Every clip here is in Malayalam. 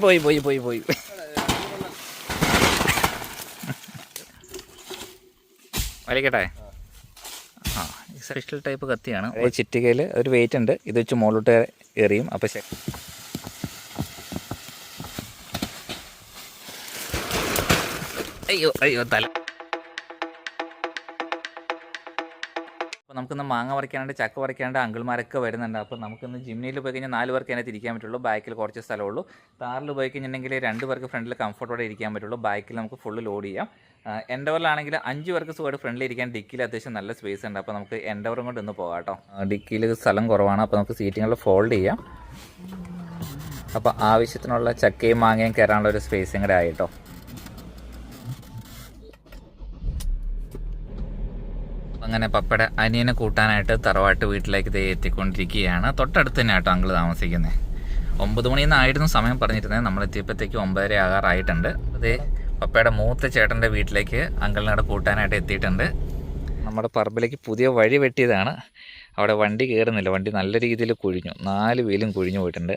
പോയി പോയി പോയി പോയി. വലിക്കട്ടെ? ആ. സ്പെഷ്യൽ ടൈപ്പ് കത്തിയാണ്. ഒരു ചിറ്റികയിൽ ഒരു വെയിറ്റ് ഉണ്ട്. ഇത് വെച്ച് മുകളിലോട്ട് എറിയും. അപ്പോൾ ശരി. അയ്യോ അയ്യോ തല. അപ്പോൾ നമുക്കിന്ന് മാങ്ങ പറിക്കാണ്ട് ചക്ക പറിക്കാണ്ട് അങ്കിൾമാരൊക്കെ വരുന്നുണ്ട്. അപ്പോൾ നമുക്കിന്ന് ജിമ്മിയിൽ പോയി കഴിഞ്ഞാൽ നാല് പേർക്ക് അതിനകത്ത് ഇരിക്കാൻ പറ്റുള്ളൂ. ബാക്കിൽ കുറച്ച് സ്ഥലമുള്ളൂ. കാറിൽ പോയി കഴിഞ്ഞിട്ടുണ്ടെങ്കിൽ രണ്ട് പേർക്ക് ഫ്രണ്ടിൽ കംഫർട്ടോടെ ഇരിക്കാൻ പറ്റുള്ളൂ. ബാക്കിൽ നമുക്ക് ഫുൾ ലോഡ് ചെയ്യാം. എൻഡവറിലാണെങ്കിൽ അഞ്ച് പേർക്ക് സുഖമായിട്ട് ഫ്രണ്ടിൽ ഇരിക്കാൻ ഡിക്കിയിൽ അത്യാവശ്യം നല്ല സ്പേസ് ഉണ്ട്. അപ്പോൾ നമുക്ക് എൻഡവറും കൊണ്ട് ഇന്ന് പോകാം കേട്ടോ. ഡിക്കിയിൽ സ്ഥലം കുറവാണ്. അപ്പോൾ നമുക്ക് സീറ്റിങ്ങൾ ഫോൾഡ് ചെയ്യാം. അപ്പോൾ ആവശ്യത്തിനുള്ള ചക്കയും മാങ്ങയും കയറാനുള്ള ഒരു സ്പേസും കൂടെ ആയിട്ടോ അങ്ങനെ പപ്പയുടെ അനിയനെ കൂട്ടാനായിട്ട് തറവാട്ട് വീട്ടിലേക്ക് ദേ എത്തിക്കൊണ്ടിരിക്കുകയാണ്. തൊട്ടടുത്ത് തന്നെ ആട്ടോ അങ്കിൾ താമസിക്കുന്നത് ഒമ്പത് മണിയിൽ നിന്നായിരുന്നു സമയം പറഞ്ഞിരുന്നത്. നമ്മൾ എത്തിയപ്പോഴത്തേക്ക് ഒമ്പതര ആകാറായിട്ടുണ്ട്. അതേ പപ്പയുടെ മൂത്ത ചേട്ടന്റെ വീട്ടിലേക്ക് അങ്കിളിനോട് കൂട്ടാനായിട്ട് എത്തിയിട്ടുണ്ട്. നമ്മുടെ പറമ്പിലേക്ക് പുതിയ വഴി വെട്ടിയതാണ്. അവിടെ വണ്ടി കയറുന്നില്ല. വണ്ടി നല്ല രീതിയിൽ കുഴിഞ്ഞു. നാല് വീലും കുഴിഞ്ഞു പോയിട്ടുണ്ട്.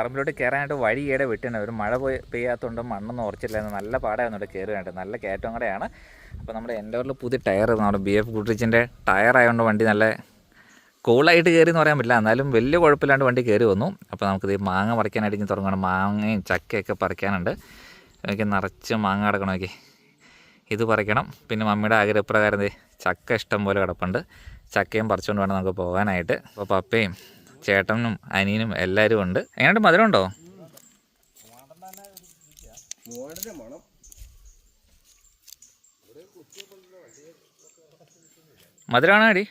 പറമ്പിലോട്ട് കയറാനായിട്ട് വഴി ഈടെ വിട്ടുണ്ട് ഒരു മഴ പോയി പെയ്യാത്തതുകൊണ്ട് മണ്ണൊന്നും ഉറച്ചില്ലായിരുന്നു നല്ല പാടായിരുന്നു ഇവിടെ കയറുകയായിട്ട് നല്ല കയറ്റവും കൂടെയാണ്. അപ്പോൾ നമ്മുടെ എൻഡോറിൽ പുതിയ ടയർ നമ്മുടെ ബി എഫ് ഗുഡ്രിച്ചിന്റെ ടയർ ആയതുകൊണ്ട് വണ്ടി നല്ല കൂളായിട്ട് കയറി എന്ന് പറയാൻ പറ്റില്ല. എന്നാലും വലിയ കുഴപ്പമില്ലാണ്ട് വണ്ടി കയറി വന്നു. അപ്പോൾ നമുക്കിത് മാങ്ങ പറിക്കാനായിട്ട് ഇനി തുടങ്ങണം. മാങ്ങയും ചക്കയൊക്കെ പറിക്കാനുണ്ട്. എനിക്ക് നിറച്ച് മാങ്ങ കിടക്കണം നോക്കി ഇത് പറിക്കണം. പിന്നെ മമ്മിയുടെ ആഗ്രഹപ്രകാരം ചക്ക ഇഷ്ടം പോലെ കിടപ്പുണ്ട്. ചക്കയും പറിച്ചുകൊണ്ട് വേണം നമുക്ക് പോകാനായിട്ട്. അപ്പോൾ പപ്പയും ചേട്ടനും അനിയനും എല്ലാവരും ഉണ്ട്. എങ്ങനെയുണ്ട്? മധുരം ഉണ്ടോ മധുരമാണോ അടി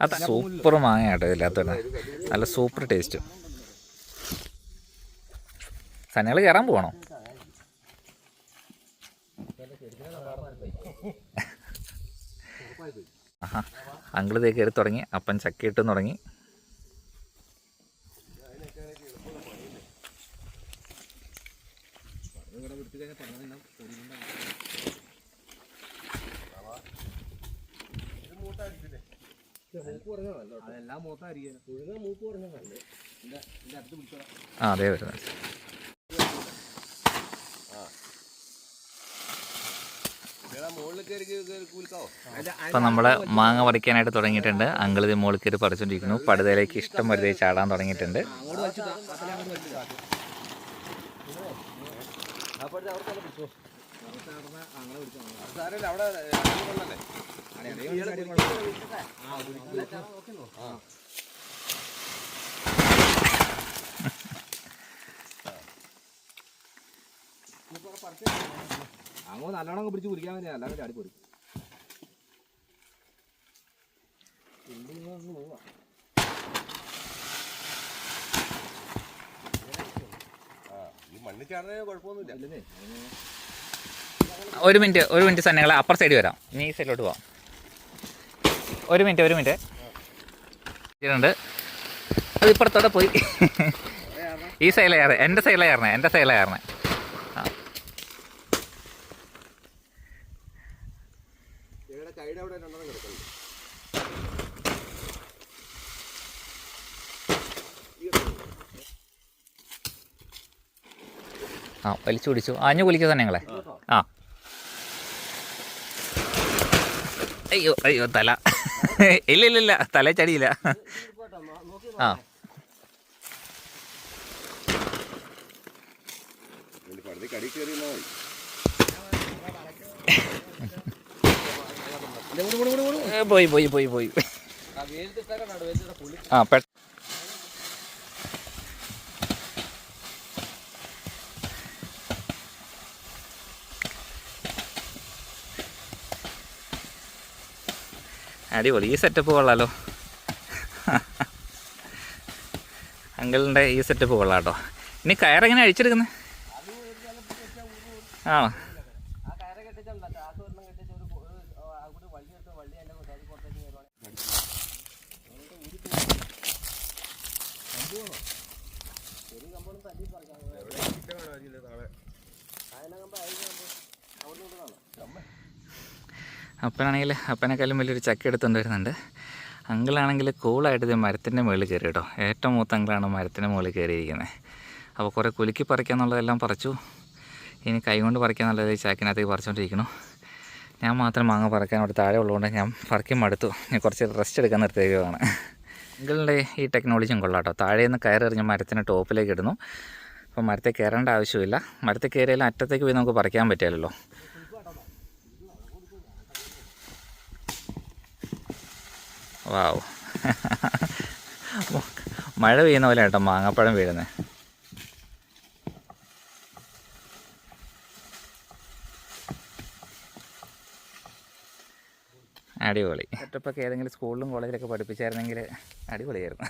അത് സൂപ്പർ മാങ്ങ കേട്ടോ ഇതില്ലാത്ത നല്ല സൂപ്പർ ടേസ്റ്റ്. സനികൾ കയറാൻ പോകണോ ആഹാ. അങ്കിൾ തേ കയറി തുടങ്ങി. അപ്പൻ ചക്ക ഇട്ടും തുടങ്ങി. ആ അതെ വരുന്നത് അപ്പം നമ്മൾ മാങ്ങ പറിക്കാനായിട്ട് തുടങ്ങിയിട്ടുണ്ട്. അങ്കിളിത് മുകളിൽ കയറി പറിച്ചുകൊണ്ടിരിക്കുന്നു പടുതയിലേക്ക് ഇഷ്ടം വരുതേ ചാടാൻ തുടങ്ങിയിട്ടുണ്ട്. അങ്ങോ നല്ലോണം പിടിച്ച് കുടിക്കാൻ വേണ്ടി അല്ലാതെ ചാടി പോരും. ഈ മണ്ണിൽ ചാടുന്നതിന് കുഴപ്പമൊന്നുമില്ല. ഒരു മിനിറ്റ് ഒരു മിനിറ്റ് സന്നങ്ങളെ അപ്പർ സൈഡിൽ വരാം. ഇനി ഈ സൈഡിലോട്ട് പോവാം. ഒരു മിനിറ്റ് ഒരു മിനിറ്റ്. ഇതുണ്ട്. അത് ഇപ്പുറത്തോടെ പോയി. ഈ സൈഡിലെ കയറി എന്റെ സൈഡിലെ കയറണേ എന്റെ സൈഡിലെ ആ വലിച്ചു പിടിച്ചു. ആഞ്ഞു കുലിക്കുക തന്നെ ഞങ്ങളെ ആ. അയ്യോ അയ്യോ തല. ഇല്ല ഇല്ല ഇല്ല. തല ചടിയില്ല ആ. പോയി പോയി പോയി പോയി. ആ പെ അടിപൊളി. ഈ സെറ്റപ്പ് കൊള്ളാലോ. അങ്കിളിന്റെ ഈ സെറ്റപ്പ് കൊള്ളാം കേട്ടോ ഇനി കയറെങ്ങനെ അഴിച്ചെടുക്കുന്നത് ആണോ? അപ്പനാണെങ്കിൽ അപ്പനെക്കാളും വലിയൊരു ചക്ക എടുത്തുകൊണ്ട് വരുന്നുണ്ട്. അങ്കിളാണെങ്കിൽ കൂളായിട്ട് ഇത് മരത്തിന്റെ മുകളിൽ കയറി കേട്ടോ. ഏറ്റവും മൂത്ത അങ്കിളാണ് മരത്തിന്റെ മുകളിൽ കയറിയിരിക്കുന്നത്. അപ്പോൾ കുറേ കുലുക്കി പറിക്കാന്നുള്ളതെല്ലാം പറിച്ചു. ഇനി കൈകൊണ്ട് പറിക്കാന്നുള്ളത് ഈ ചാക്കിനകത്തേക്ക് പറിച്ചുകൊണ്ടിരിക്കുന്നു. ഞാൻ മാത്രം മാങ്ങ പറിക്കാൻ അവിടെ താഴെ ഉള്ളതുകൊണ്ട് ഞാൻ പറിക്കും മടുത്തു. ഞാൻ കുറച്ച് റെസ്റ്റ് എടുക്കാൻ നിർത്തിയേക്കുവാണ്. അങ്കിളിന്റെ ഈ ടെക്നോളജിയും കൊള്ളാം കേട്ടോ. താഴെ നിന്ന് കയറെറിഞ്ഞ് മരത്തിന്റെ ടോപ്പിലേക്ക് ഇടുന്നു. അപ്പോൾ മരത്തേക്ക് കയറേണ്ട ആവശ്യമില്ല. മരത്തേക്ക് കയറിയാലും അറ്റത്തേക്ക് പോയി നമുക്ക് പറിക്കാൻ പറ്റില്ലല്ലോ. വാവ്. മഴ പെയ്യുന്ന പോലെ കേട്ടോ മാങ്ങാപ്പഴം വീഴുന്നത് അടിപൊളി. സെറ്റപ്പൊക്കെ ഏതെങ്കിലും സ്കൂളിലും കോളേജിലൊക്കെ പഠിപ്പിച്ചായിരുന്നെങ്കിൽ അടിപൊളിയായിരുന്നു.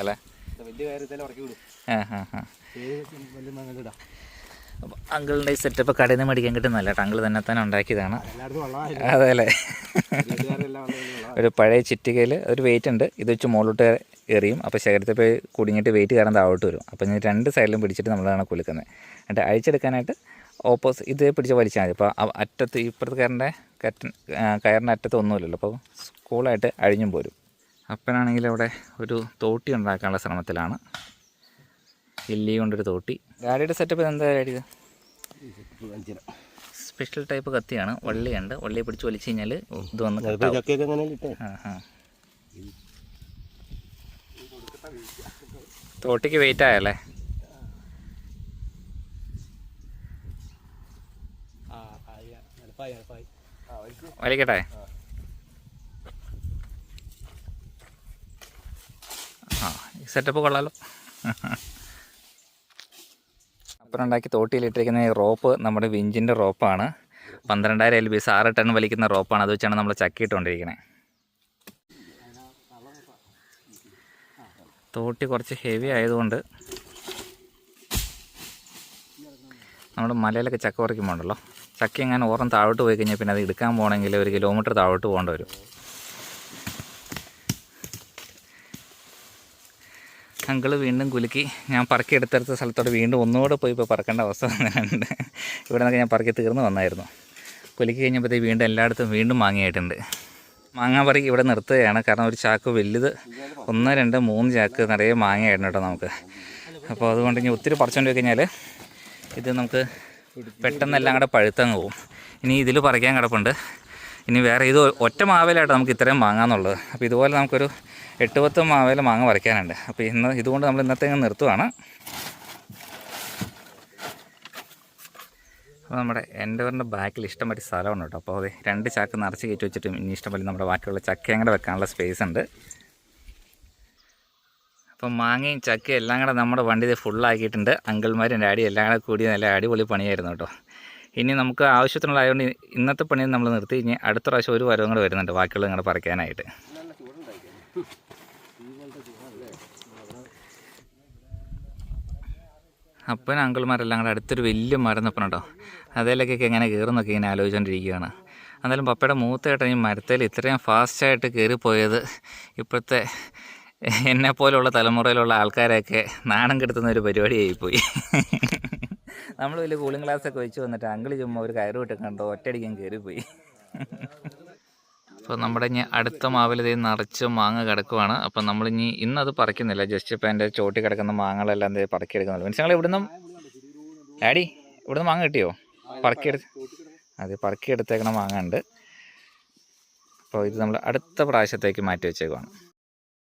അല്ലേ? വലിയ കാര്യത്തിൽ ഉറക്കി വിടും. അങ്കിളിന്റെ ഈ സെറ്റപ്പ് കടയിൽ നിന്ന് മേടിക്കാൻ കിട്ടുന്നല്ല കേട്ടോ അങ്കിൾ തന്നെ തന്നെ ഉണ്ടാക്കിയതാണ്. അതെ അല്ലേ ഒരു പഴയ ചിറ്റികയിൽ ഒരു വെയിറ്റ് ഉണ്ട്. ഇത് വെച്ച് മുകളിലോട്ട് എറിയും. അപ്പോൾ ശേഖരത്തിൽ പോയി കുടുങ്ങിയിട്ട് വെയിറ്റ് കയറാൻ താഴോട്ട് വരും. അപ്പോൾ ഞാൻ രണ്ട് സൈഡിലും പിടിച്ചിട്ട് നമ്മളാണ് കുലുക്കുന്നത്. എന്നിട്ട് അഴിച്ചെടുക്കാനായിട്ട് ഓപ്പോസ് ഇത് പിടിച്ച് വലിച്ചാൽ മതി. അപ്പോൾ അറ്റത്ത് ഇപ്പുറത്ത് കയറിന്റെ കറ്റൻ കയറിന്റെ അറ്റത്ത് ഒന്നുമില്ലല്ലോ. അപ്പോൾ സ്കൂളായിട്ട് അഴിഞ്ഞും പോരും. അപ്പനാണെങ്കിൽ അവിടെ ഒരു തോട്ടി ഉണ്ടാക്കാനുള്ള ശ്രമത്തിലാണ്. എല്ലി കൊണ്ടൊരു തോട്ടി. ഗാഡിയുടെ സെറ്റപ്പ് എന്താ ഡാഡി ഇത്? സ്പെഷ്യൽ ടൈപ്പ് കത്തിയാണ്. വള്ളിയുണ്ട്. വള്ളി പിടിച്ച് വലിച്ചു കഴിഞ്ഞാൽ ഇത് വന്ന്. തോട്ടിക്ക് വെയിറ്റ് ആയല്ലേ? വലിക്കട്ടെ ആ ഈ സെറ്റപ്പ് കൊള്ളാലോ. അപ്പുറം ഉണ്ടാക്കി തോട്ടിയിലിട്ടിരിക്കുന്ന ഈ റോപ്പ് നമ്മുടെ വിഞ്ചിന്റെ റോപ്പാണ്. പന്ത്രണ്ടായിരം എൽ ബി ആറ് ടൺ വലിക്കുന്ന റോപ്പാണ്. അത് വെച്ചാണ് നമ്മൾ ചക്കിയിട്ടുകൊണ്ടിരിക്കുന്നത് തോട്ടി കുറച്ച് ഹെവി ആയതുകൊണ്ട് നമ്മൾ മലയിലൊക്കെ ചക്ക കുറയ്ക്കുമ്പോണ്ടല്ലോ ചക്ക എങ്ങനെ ഓറം താഴോട്ട് പോയി കഴിഞ്ഞാൽ പിന്നെ അത് എടുക്കാൻ പോകണമെങ്കിൽ ഒരു കിലോമീറ്റർ താഴോട്ട് പോകേണ്ടി വരും. അങ്കിൾ വീണ്ടും കുലുക്കി. ഞാൻ പറക്കി എടുത്തെടുത്ത സ്ഥലത്തോട് വീണ്ടും ഒന്നുകൂടെ പോയി ഇപ്പോൾ പറക്കേണ്ട അവസ്ഥ വന്നിട്ടുണ്ട്. ഇവിടെ നിന്നൊക്കെ ഞാൻ പറക്കി തീർന്ന് വന്നായിരുന്നു. കുലുക്കി കഴിഞ്ഞപ്പോഴത്തേക്ക് വീണ്ടും എല്ലായിടത്തും വീണ്ടും മാങ്ങയായിട്ടുണ്ട്. മാങ്ങ പറി ഇവിടെ നിർത്തുകയാണ്. കാരണം ഒരു ചാക്ക് വലുത് ഒന്ന് രണ്ട് മൂന്ന് ചാക്ക് നിറയെ മാങ്ങയായിരുന്നു കേട്ടോ നമുക്ക്. അപ്പോൾ അതുകൊണ്ട് ഇനി ഒത്തിരി പറിച്ചുകൊണ്ട് പോയി കഴിഞ്ഞാൽ ഇത് നമുക്ക് പെട്ടെന്ന് എല്ലാം കൂടെ പഴുത്തങ്ങ് പോകും ഇനി ഇതിൽ പറിക്കാൻ കിടപ്പുണ്ട്. ഇനി വേറെ ഇത് ഒറ്റ മാവേലായിട്ട് നമുക്ക് ഇത്രയും മാങ്ങാന്നുള്ളത്. അപ്പോൾ ഇതുപോലെ നമുക്കൊരു എട്ട് പത്ത് മാവേല മാങ്ങ വരയ്ക്കാനുണ്ട് അപ്പോൾ ഇന്ന് ഇതുകൊണ്ട് നമ്മൾ ഇന്നത്തെ അങ്ങ് നിർത്തുവാണ്. അപ്പോൾ നമ്മുടെ എൻഡവറിന്റെ ബാക്കിൽ ഇഷ്ടം പറ്റിയ സ്ഥലമുണ്ട് കേട്ടോ. അപ്പോൾ അതെ രണ്ട് ചാക്ക് നിറച്ച് കയറ്റി വെച്ചിട്ട് ഇനി ഇഷ്ടം പോലെ നമ്മുടെ ബാക്കിയുള്ള ചക്കയും കൂടെ വെക്കാനുള്ള സ്പേസ് ഉണ്ട്. അപ്പോൾ മാങ്ങയും ചക്കയും എല്ലാം കൂടെ നമ്മുടെ വണ്ടി ഇത് ഫുള്ളാക്കിയിട്ടുണ്ട് അങ്കിൾമാരും ഡാഡിയും എല്ലാം കൂടെ കൂടി നല്ല അടിപൊളി പണിയായിരുന്നു കേട്ടോ. ഇനി നമുക്ക് ആവശ്യത്തിനുള്ള ആയതുകൊണ്ട് ഇന്നത്തെ പണി നമ്മൾ നിർത്തി. ഇനി അടുത്ത പ്രാവശ്യം ഒരു വരവും കൂടെ വരുന്നുണ്ട്. ബാക്കിയുള്ള ഇങ്ങോട്ട് പറിക്കാനായിട്ട്. അപ്പനും അങ്കിൾമാരെല്ലാം കൂടെ അടുത്തൊരു വലിയ മരം നിൽക്കണം കേട്ടോ അതിലേക്കൊക്കെ എങ്ങനെ കയറുന്നൊക്കെ ഇങ്ങനെ ആലോചിച്ചുകൊണ്ടിരിക്കുകയാണ് എന്നാലും പപ്പയുടെ മൂത്തേട്ടൻ ഈ മരത്തിൽ ഇത്രയും ഫാസ്റ്റായിട്ട് കയറിപ്പോയത് ഇപ്പോഴത്തെ എന്നെ പോലുള്ള തലമുറയിലുള്ള ആൾക്കാരെയൊക്കെ നാണം കെടുത്തുന്ന ഒരു പരിപാടിയായിപ്പോയി. നമ്മൾ വലിയ കൂളിംഗ് ഗ്ലാസ് ഒക്കെ വെച്ച് വന്നിട്ട് അങ്കിൾ ചുമ്മാ ഒരു കയറ് വിട്ട് കണ്ടോ ഒറ്റയടിക്കാൻ കയറിപ്പോയി. അപ്പോൾ നമ്മുടെ ഇനി അടുത്ത മാവിൽ നിറച്ച് മാങ്ങ കിടക്കുവാണ്. അപ്പം നമ്മളിനി ഇന്നത് പറിക്കുന്നില്ല. ജസ്റ്റ് ഇപ്പം എന്റെ ചോട്ടി കിടക്കുന്ന മാങ്ങകളെല്ലാം എന്ത് പറക്കിയെടുക്കുന്നുള്ളൂ മീൻസ് ഞങ്ങൾ ഇവിടുന്ന് ഡാഡി ഇവിടുന്ന് മാങ്ങ കിട്ടിയോ? പറക്കിയെടുത്ത് അത് പറക്കിയെടുത്തേക്കണ മാങ്ങ ഉണ്ട്. അപ്പോൾ ഇത് നമ്മൾ അടുത്ത പ്രാവശ്യത്തേക്ക് മാറ്റി വെച്ചേക്കുവാണ്.